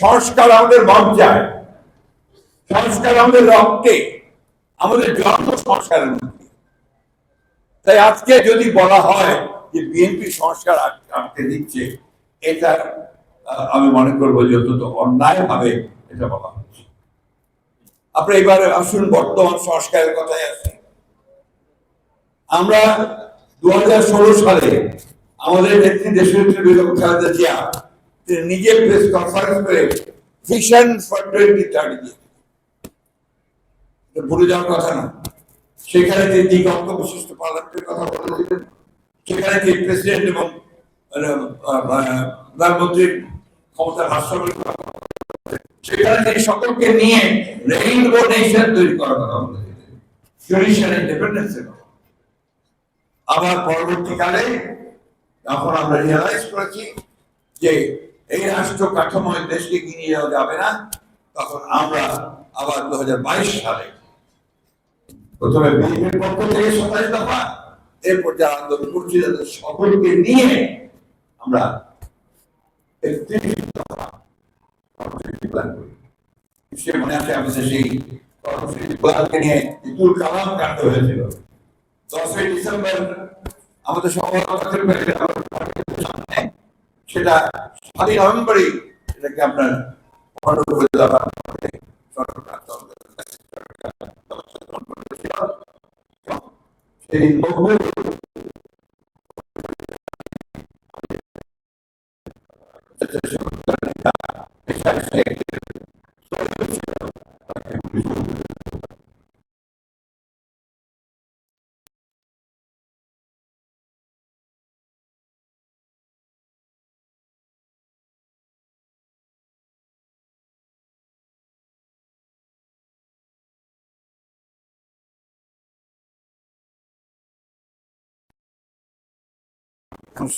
সংস্কার আমাদের মজ্জায় সংস্কার আমাদের রক্তে, আমাদের জন্ম সংস্কারের মধ্যে। তাই আজকে যদি বলা হয় যে বিএনপি সংস্কার আট- আটকে দিচ্ছে, এটা আমি মনে করব যে অত্যন্ত অন্যায় ভাবে এটা বলা হচ্ছে। আমরা এবারে আসুন, বর্তমান সংস্কারের কথায় আসি। আমরা দু হাজার ষোলো সালে আমাদের নেত্রী দেশনেত্রী বেগম খালেদা জিয়া তিনি নিজে প্রেস কনফারেন্স করে ভিশন ফর টোয়েন্টি থার্টি দিয়ে ভুলে যাওয়ার কথা না। সেখানে যে দিগন্ত বিশিষ্ট পার্লামেন্টের কথা বলেছিলেন সেখানে যে প্রেসিডেন্ট এবং আহ, প্রধানমন্ত্রীর ক্ষমতার হাস্যবের সেখানে তিনি সকলকে নিয়ে রেইনবো নেশন তৈরি করার কথা বলেছিলেন। ইন্ডিপেন্ডেন্সের কথা। আবার পরবর্তীকালে যখন আমরা রিয়ালাইজ করেছি যে এই রাষ্ট্র কাঠামোয় দেশকে নিয়ে যাওয়া যাবে না। তখন আমরা আবার দু সালে প্রথমে বিএনপির পক্ষ থেকে সাতাশ দফা, এরপর যারা আন্দোলন করছি, তাদের সকলকে নিয়ে আমরা সে মনে আছে আমাদের সেই কর্মসূচি নিয়ে ইতুল কালাম কাণ্ড হয়েছিল। দশই ডিসেম্বর আমাদের সেটা সাতই নভেম্বরই সেটাকে আপনার পনেরো করে দেওয়া হবে। সরকার সেই নব্বই এখন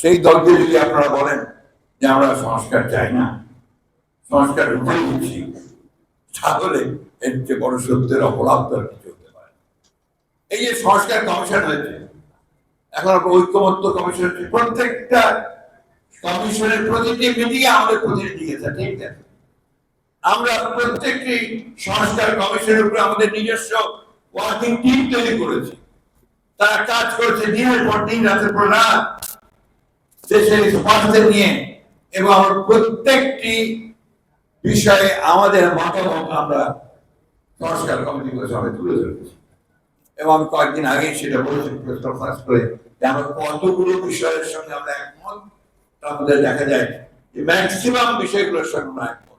সেই দলকে যদি আপনারা বলেন যে আমরা সংস্কার চাই না, সংস্কার উঠে দিচ্ছি, তাহলে এর যে বড় সত্যের অপরাধ আর কিছু হতে পারে এই যে সংস্কার কমিশন হয়েছে, এখন ঐক্যমত্য কমিশন হচ্ছে প্রত্যেকটা কমিশনের প্রতিটি মিটিংয়ে আমাদের প্রতিনিধি গেছে ঠিক আছে? আমরা প্রত্যেকটি সংস্কার কমিশনের উপরে আমাদের নিজস্ব ওয়ার্কিং টিম তৈরি করেছি। তারা কাজ করেছে দিনের পর দিন, রাতের পর রাত। দেশের স্বার্থে নিয়ে এবং প্রত্যেকটি বিষয়ে আমাদের মতামত আমরা সংস্কার কমিটিগুলো সবাই তুলে ধরেছি। এবং আমি কয়েকদিন আগে সেটা বলেছি প্রস্তাব পাস করে। আমরা কতগুলো বিষয়ের সঙ্গে আমরা একমত তার মধ্যে দেখা যায় যে ম্যাক্সিমাম বিষয়গুলোর সঙ্গে আমরা একমত।